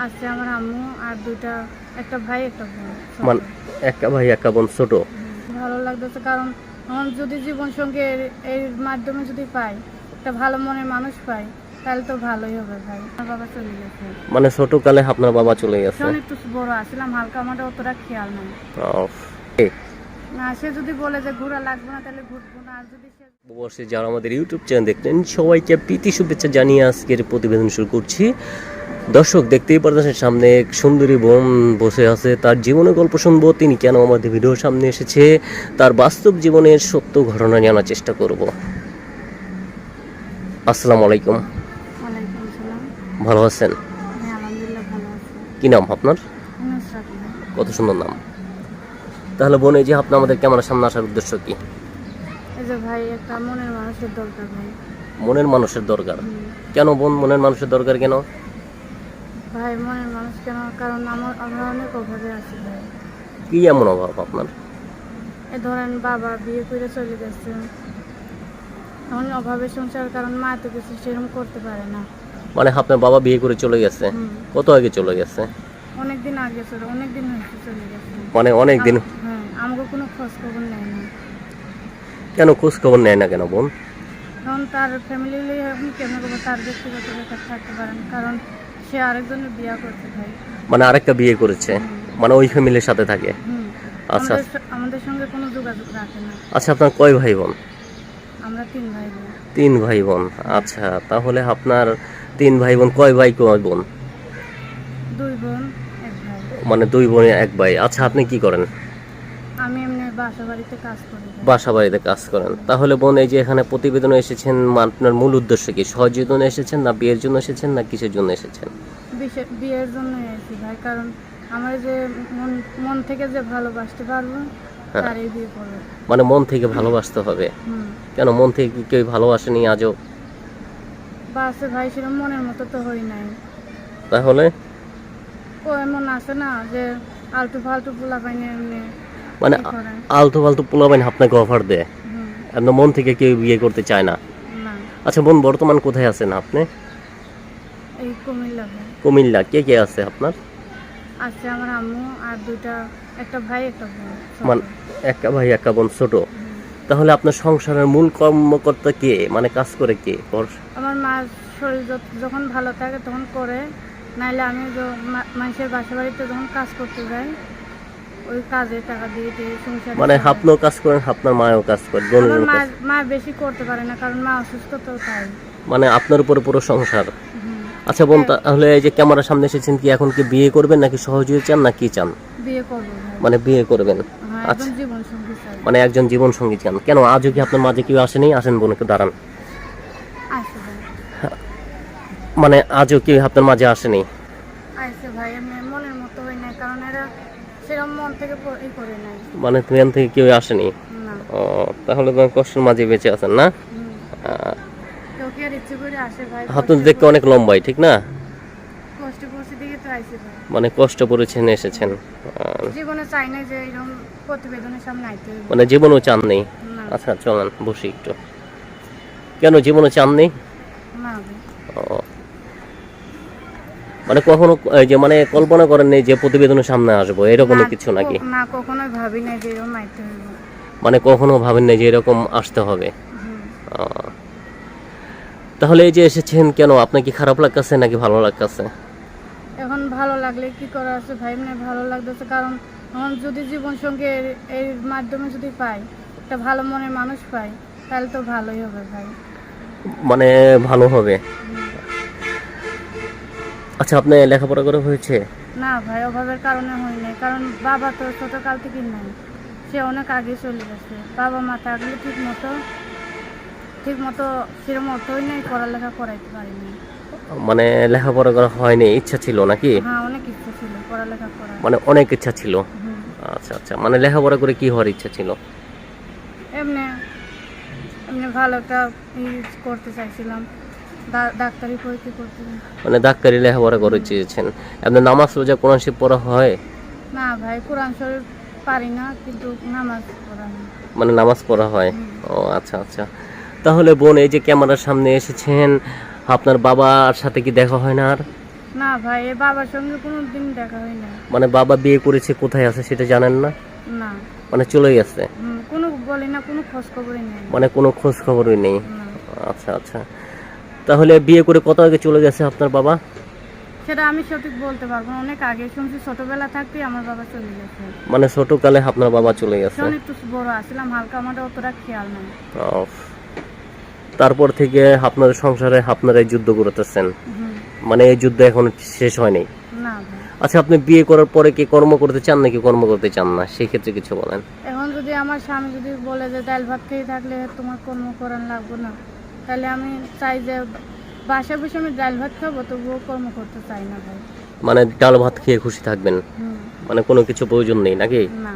আছে আমার আম্মু আর দুইটা একটা ভাই একটা বোন। মানে একা ভাই একা বোন ছোট? ভালো লাগতেছে কারণ আমার যদি জীবন সঙ্গে এর- মাধ্যমে যদি পাই একটা ভালো মনের মানুষ পাই তাহলে তো ভালোই হবে ভাই। আমার বাবা চলে গেছে। মানে ছোটকালে আপনার বাবা চলে গেছে? তখন একটু বড় আসছিলাম হালকা আমার অতটা খেয়াল নাই। না সে যদি বলে যে ঘোরা লাগবে না তাহলে ঘুরবো না। আর যদি সে যারা আমাদের ইউটিউব চ্যানেল দেখতেন সবাইকে প্রীতি শুভেচ্ছা জানিয়ে আজকের প্রতিবেদন শুরু করছি। দর্শক দেখতেই পারতেছেন সামনে এক সুন্দরী বোন বসে আছে। তার জীবনের গল্প শুনব তিনি কেন আমাদের ভিডিওর সামনে এসেছে তার বাস্তব জীবনের সত্য ঘটনা জানার চেষ্টা করব। আসসালামু আলাইকুম। ভালো আছেন? হ্যাঁ কি নাম আপনার? কত সুন্দর নাম। তাহলে বোন এই যে আপনি আমাদের ক্যামেরার সামনে আসার উদ্দেশ্য কি? ভাই একটা মনের মানুষের দরকার ভাই। মনের মানুষের দরকার। কেন বোন মনের মানুষের দরকার কেন? ভাই মনের মানুষ কেন? কারণ আমার আমরা অনেক অভাবে আছি ভাই। কি এমন অভাব আপনার? এ ধরেন বাবা বিয়ে করে চলে গেছে। এখন অভাবে সংসার কারণ মা তো কিছু সেরকম করতে পারে না। মানে আপনার বাবা বিয়ে করে চলে গেছে। কত আগে চলে গেছে? অনেক দিন আগে অনেক দিন হয়েছে চলে গেছে। মানে অনেক দিন হ্যাঁ আমাকে কোনো খোঁজ খবর নেয় না। কেন খোঁজ খবর নেয় না কেন বোন? কারণ তার ফ্যামিলি করব? তার ব্যক্তিগত ব্যাপার থাকতে পারেন কারণ সে আরেকজনের বিয়ে করতে ভাই। মানে আরেকটা বিয়ে করেছে। মানে ওই ফ্যামিলির সাথে থাকে। আচ্ছা। আমাদের সঙ্গে কোনো যোগাযোগ রাখে না। আচ্ছা আপনার কয় ভাই বোন আমরা তিন ভাই বোন তিন ভাই বোন আচ্ছা তাহলে আপনার তিন ভাই বোন কয় ভাই কয় বোন? দুই বোন এক ভাই। মানে দুই বোন এক ভাই। আচ্ছা আপনি কি করেন? বাসা বাড়িতে কাজ করেন। তাহলে বোন এই যে এখানে প্রতিবেদনে এসেছেন আপনার মূল উদ্দেশ্য কি? সহজীবনে এসেছেন না বিয়ের জন্য এসেছেন না কিসের জন্য এসেছেন? বিয়ের জন্য এসেছি ভাই কারণ আমার যে মন মন থেকে যে ভালোবাসতে পারব হ্যাঁ। তারই বিয়ে করব মানে মন থেকে ভালোবাসতে হবে। কেন মন থেকে কি কেউ ভালোবাসেনি আজও? বাসে ভাই সেরকম মনের মতো তো হই নাই। তাহলে? ও এমন আছে না যে আলতু ফালতু পোলা পাইনি এমনি মানে। আলতু ফালতু পোলাবেন আপনাকে অফার দেয়। আপনার মন থেকে কেউ বিয়ে করতে চায় না। আচ্ছা বোন বর্তমান কোথায় আছেন আপনি? কুমিল্লা কে কে আছে আপনার? আছে আমার আম্মু আর দুইটা একটা ভাই একটা বোন ছোট। মানে একা ভাই একা বোন ছোট। তাহলে আপনার সংসারের মূল কর্মকর্তা কে? মানে কাজ করে কে? আমার মার শরীর যখন ভালো থাকে তখন করে। নাইলে আমি মা- মানুষের বাসা বাড়িতে যখন কাজ করতে যাই ওই কাজে টাকা দিয়ে দিয়ে সংসার মানে। আপনিও কাজ করেন আপনার মায়ও কাজ করে দুজনের মা কাজ। মা বেশি করতে পারে না কারণ মা অসুস্থ তো তাই। মানে আপনার উপরে পুরো সংসার। আচ্ছা বোন তাহলে এই যে ক্যামেরার সামনে এসেছেন কি এখন কি বিয়ে করবেন নাকি সহযোগী চান না কি চান? বিয়ে করব মানে বিয়ে করবেন। হ্যাঁ আচ্ছা। জীবন সঙ্গী চাই। মানে একজন জীবন সঙ্গী চান। কেন আজও কি আপনার মাঝে কেউ আসেনি? আসেন বোন একটু দাঁড়ান। মানে আজও কেউ আপনার মাঝে আসেনি? আইসে ভাই আমি মনের মতো হই না কারণ এরা সেরকম মন থেকে ই করে নাই। মানে ট্রেন থেকে কেউ আসেনি? ও তাহলে তোমার কষ্টের মাঝে বেঁচে আছেন না? দেখতে অনেক লম্বাই ঠিক না? মানে কষ্ট করেছেন এসেছেন। মানে জীবনও চাননি না। আচ্ছা চলেন বসি একটু। কেন জীবনে চাননি না ভাই। ও। মানে কখনো এই যে মানে কল্পনা করেননি যে প্রতিবেদনের সামনে আসব এরকম কিছু নাকি? না কখনোই ভাবি নাই যে এরকম আইতে হইব। মানে কখনো ভাবেন না যে এরকম আসতে হবে? তাহলে এই যে এসেছেন কেন? আপনার কি খারাপ লাগতেছে নাকি ভালো লাগতেছে? এখন ভালো লাগলে কি করা আছে ভাই? মানে ভালো লাগতেছে কারণ আমার যদি জীবন সঙ্গে এর- এর মাধ্যমে যদি পাই একটা ভালো মনের মানুষ পাই তাহলে তো ভালোই হবে ভাই। মানে ভালো হবে। আচ্ছা আপনি লেখাপড়া করে হয়েছে? না ভাই অভাবের কারণে হয় নাই। কারণ বাবা তো ছোটকাল থেকে নাই। সে অনেক আগে চলে গেছে। বাবা মা থাকলে ঠিক মতো ঠিক মতো সেরকম অতই নাই পড়ালেখা করাইতে পারিনি। মানে লেখাপড়া করা হয়নি ইচ্ছা ছিল নাকি? হ্যাঁ অনেক ইচ্ছা ছিল পড়ালেখা করার। মানে অনেক ইচ্ছা ছিল? আচ্ছা আচ্ছা মানে লেখাপড়া করে কি হওয়ার ইচ্ছা ছিল? এমনি এমনি ভালো একটা ই করতে চাইছিলাম। ডাক্তারি পরীক্ষা করতে মানে ডাক্তারি লেখাপড়া করে চেয়েছেন। আপনার নামাজ রোজা কোরআন শিব পড়া হয়? না ভাই কোরআন শরীফ পারি না কিন্তু নামাজ পড়া মানে নামাজ পড়া হয়? ও আচ্ছা আচ্ছা। তাহলে বোন এই যে ক্যামেরার সামনে এসেছেন আপনার বাবার সাথে কি দেখা হয় না আর? না ভাই এ বাবার সঙ্গে কোনো দিন দেখা হয় না। মানে বাবা বিয়ে করেছে কোথায় আছে সেটা জানেন না? না। মানে চলে গেছে কোনো বলি না কোনো খোঁজ খবরই নেই। মানে কোনো খোঁজ খবরই নেই? আচ্ছা আচ্ছা। তাহলে বিয়ে করে কত আগে চলে গেছে আপনার বাবা? সেটা আমি সঠিক বলতে পারব না। অনেক আগে শুনছি ছোটবেলা থাকতেই আমার বাবা চলে গেছে। মানে ছোটকালে আপনার বাবা চলে গেছে? তখন একটু বড় আসছিলাম হালকা আমাদের অতটা খেয়াল নেই। তারপর থেকে আপনার সংসারে আপনারা এই যুদ্ধ করতেছেন। হুম, মানে এই যুদ্ধ এখন শেষ হয়নি? না ভাই আচ্ছা আপনি বিয়ে করার পরে কি কর্ম করতে চান নাকি কর্ম করতে চান না? সেই ক্ষেত্রে কিছু বলেন। এখন যদি আমার স্বামী যদি বলে যে ডাল ভাত খেয়ে থাকলে তোমার কর্ম করার লাগবে না। তাহলে আমি চাই যে বাসায় বসে আমি ডাল ভাত খাব তবুও কর্ম করতে চাই না ভাই। মানে ডাল ভাত খেয়ে খুশি থাকবেন? মানে কোনো কিছু প্রয়োজন নেই নাকি? না।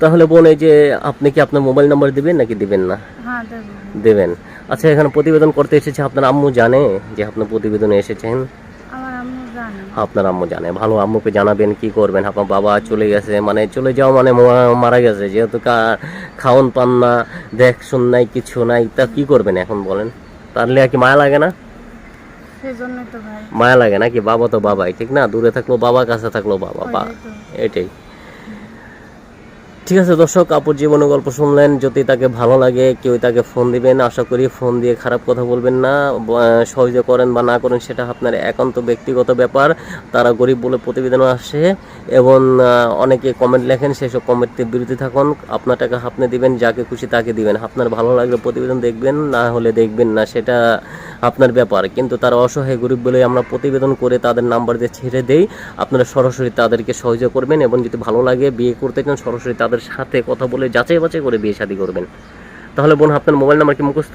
তাহলে বোন এই যে আপনি কি আপনার মোবাইল নাম্বার দিবেন নাকি দিবেন না? হ্যাঁ দেবেন। আচ্ছা এখানে প্রতিবেদন করতে এসেছে আপনার আম্মু জানে যে আপনার প্রতিবেদনে এসেছেন। আপনার আম্মু জানে। ভালো আম্মুকে জানাবেন কি করবেন? আপনার বাবা চলে গেছে মানে চলে যাওয়া মানে মারা গেছে যেহেতু খাওন পান না দেখ শুন নাই কিছু নাই তা কি করবেন এখন বলেন? তাহলে আর কি মায়া লাগে না? মায়া লাগে নাকি? বাবা তো বাবাই ঠিক না? দূরে থাকল বাবা কাছে থাকল বাবা বা এটাই। ঠিক আছে, দর্শক, আপুর জীবনে গল্প শুনলেন। যদি তাকে ভালো লাগে, কেউ তাকে ফোন দিবেন, আশা করি ফোন দিয়ে খারাপ কথা বলবেন না। সহজে করেন বা না করেন, সেটা আপনার একান্ত ব্যক্তিগত ব্যাপার। তারা গরিব বলে প্রতিবেদন আসে এবং অনেকে কমেন্ট লেখেন, সেসব কমেন্টের বিরতি থাকুন। আপনার টাকা আপনি দিবেন, যাকে খুশি তাকে দিবেন। আপনার ভালো লাগলে প্রতিবেদন দেখবেন, না হলে দেখবেন না। সেটা আপনার ব্যাপার। কিন্তু তারা অসহায় গরিব বলে আমরা প্রতিবেদন করে তাদের নাম্বার দিয়ে ছেড়ে দেই। আপনারা সরাসরি তাদেরকে সহযোগ করবেন এবং যদি ভালো লাগে বিয়ে করতে চান সরাসরি তাদের সাথে কথা বলে যাচাই বাছাই করে বিয়ে শাদী করবেন। তাহলে বোন আপনার মোবাইল নাম্বার কি মুখস্থ?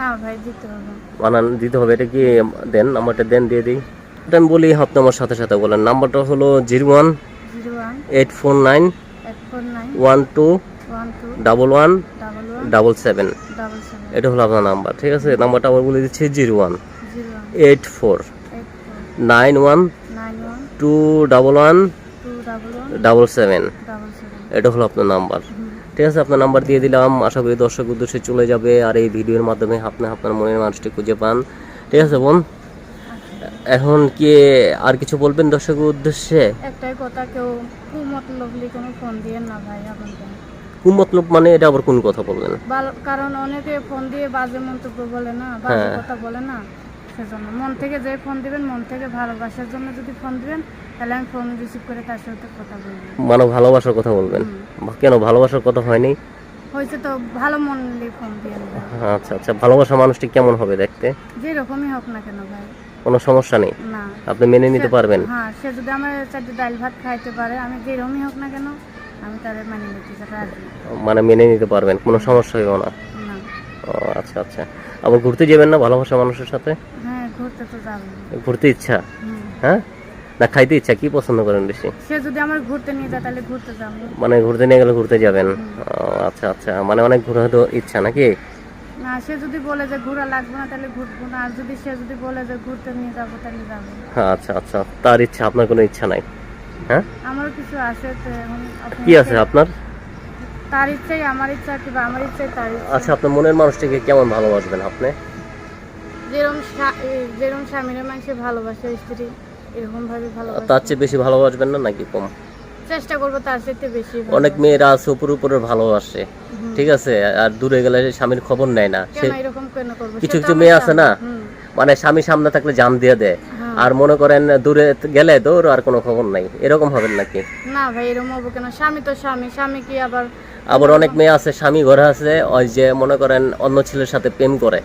না ভাই দিতে হবে। বানান দিতে হবে এটা কি দেন? নাম্বারটা দেন দিয়ে দিই। এটা আমি বলি আপনি আমার সাথে সাথে বলেন। নাম্বারটা হলো zero one eight four nine one two double one double seven এটা হলো আপনার নাম্বার, ঠিক আছে? নাম্বারটা আবার বলে দিচ্ছি, zero one eight four nine one two double one double seven. এটা হলো আপনার নাম্বার, ঠিক আছে? আপনার নাম্বার দিয়ে দিলাম। আশা করি দর্শক উদ্দেশ্যে চলে যাবে আর এই ভিডিওর মাধ্যমে আপনি আপনার মনের মানুষটি খুঁজে পান, ঠিক আছে বোন? এখন কি আর কিছু বলবেন দর্শকের উদ্দেশ্যে? একটাই কথা, কেউ কুমতলবলি কোনো ফোন দিয়ে না ভাই আপনাকে কোন মতলব মানে এটা আবার কোন কথা বলবেন বাল- কারণ অনেকে ফোন দিয়ে বাজে মন্তব্য বলে না বাজে হ্যাঁ। কথা বলে না সেজন্য। মন থেকে যে ফোন দিবেন মন থেকে ভালোবাসার জন্য যদি ফোন দিবেন তাহলে আমি ফোন রিসিভ করে তার সাথে কথা বলব? মানে ভালোবাসার কথা বলবেন? কেন ভালোবাসার কথা হয়নি? হয়েছে তো ভালো মন নিয়ে ফোন দিয়ে আচ্ছা আচ্ছা। ভালোবাসা মানুষটি কেমন হবে দেখতে? যেরকমই হোক না কেন ভাই। কোনো সমস্যা নেই? না। আপনি মেনে নিতে পারবেন? হ্যাঁ সে যদি আমার চারটে ডাল ভাত খাইতে পারে আমি যেরকমই হোক না কেন মানে মানে মেনে নিতে পারবেন কোনো সমস্যা হইব না। ও আচ্ছা আচ্ছা। আবার ঘুরতে যাবেন না ভালোবাসা মানুষের সাথে? হ্যাঁ ঘুরতে ইচ্ছা? হ্যাঁ? না খাইতে ইচ্ছা কি পছন্দ করেন বেশি? সে যদি আমার ঘুরতে নিয়ে যায় তাহলে ঘুরতে যাব। মানে ঘুরতে নিয়ে গেলে ঘুরতে যাবেন? আচ্ছা আচ্ছা। মানে অনেক ঘোরা তো ইচ্ছা নাকি? না সে যদি বলে যে ঘোরা লাগবে না তাহলে ঘুরবো না। আর যদি সে যদি বলে যে ঘুরতে নিয়ে যাব তাহলে যাব। আচ্ছা আচ্ছা। তার ইচ্ছা আপনার কোনো ইচ্ছা নাই? হ্যাঁ? আমারও কিছু আছে তো এখন আপনি কি আছে আপনার? তার ইচ্ছাই আমার ইচ্ছা কিংবা আমার ইচ্ছাই তার ইচ্ছা। আচ্ছা আপনার মনের মানুষটিকে কেমন ভালোবাসবেন আপনি? যেরকম স্বা- এই যেরকম স্বামীর মানুষে ভালোবাসে স্ত্রী এরকম ভাবে ভালোবাসে। তার চেয়ে বেশি ভালোবাসবেন না নাকি কম? চেষ্টা করব তার বেশি অনেক মেয়েরা আছে উপর উপরে ভালোবাসে ঠিক আছে? আর দূরে গেলে স্বামীর খবর নেয় না। সে কেন এরকম কেন করব? কিছু কিছু আমার মেয়ে আছে না? স্বামী। হুম, মানে স্বামী সামনে থাকলে জান দিয়ে দেয়। আর মনে করেন দূরে গেলে দৌড় আর কোনো খবর নাই। এরকম হবেন নাকি? না ভাই এরকম হব কেন? স্বামী তো স্বামী স্বামী কি আবার আবার অনেক মেয়ে আছে স্বামী ঘরে আছে ওই যে মনে করেন অন্য ছেলের সাথে প্রেম করে।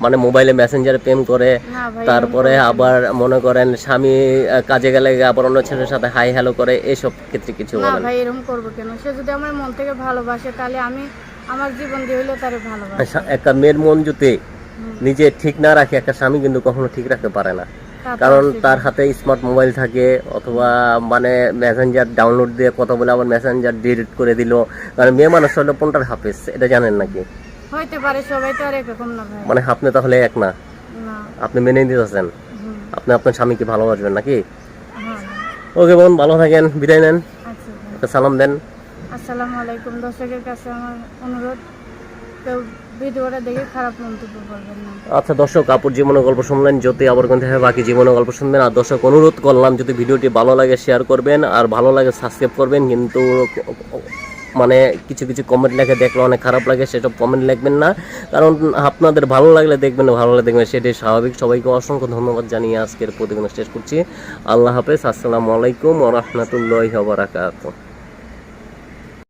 মানে মোবাইলে মেসেঞ্জারে প্রেম করে না ভাই তারপরে আবার মনে করেন স্বামী আহ, কাজে গেলে আবার অন্য ছেলের সাথে হাই হ্যালো করে এসব ক্ষেত্রে কিছু না বলেন ভাই এরকম করব কেন? সে যদি আমার মন থেকে ভালোবাসে তাহলে আমি আমার জীবন দিয়ে হইলেও তারে ভালোবাসি। আচ্ছা, একটা মেয়ের মন যদি নিজে ঠিক না রাখে একটা স্বামী কিন্তু কখনো ঠিক রাখতে পারে না। কারণ তার হাতে স্মার্ট মোবাইল থাকে অথবা মানে মেসেঞ্জার ডাউনলোড দিয়ে কথা বলে আবার মেসেঞ্জার ডিলিট করে দিল। কারণ মেয়ে মানুষ হলো পনেরোটার হাফেজ এটা জানেন নাকি? হইতে পারে সবাই তো আর একরকম না মানে আপনি তাহলে এক না? আপনি মেনে নিতেছেন। আপনি আপনার স্বামীকে ভালোবাসবেন নাকি? হ্যাঁ। ওকে বোন ভালো থাকেন বিদায় নেন। আচ্ছা। সালাম দেন। আসসালামু আলাইকুম দর্শকের কাছে আমার অনুরোধ। কেউ আচ্ছা দর্শক, আপুর জীবনের গল্প শুনলেন যদি আবার কিন্তু বাকি জীবনের গল্প শুনবেন। আর দর্শক, অনুরোধ করলাম, যদি ভিডিওটি ভালো লাগে শেয়ার করবেন। আর ভালো লাগে সাবস্ক্রাইব করবেন। কিন্তু মানে কিছু কিছু কমেন্ট লেখে দেখলে অনেক খারাপ লাগে, সেসব কমেন্ট লিখবেন না। কারণ, আপনাদের ভালো লাগলে দেখবেন, ভালো লাগলে দেখবেন, সেটাই স্বাভাবিক। সবাইকে অসংখ্য ধন্যবাদ জানিয়ে আজকের প্রতিবেদন শেষ করছি। আল্লাহ হাফেজ, আসসালামু আলাইকুম ও রহমতুল্লাহ বারাকাতুহ।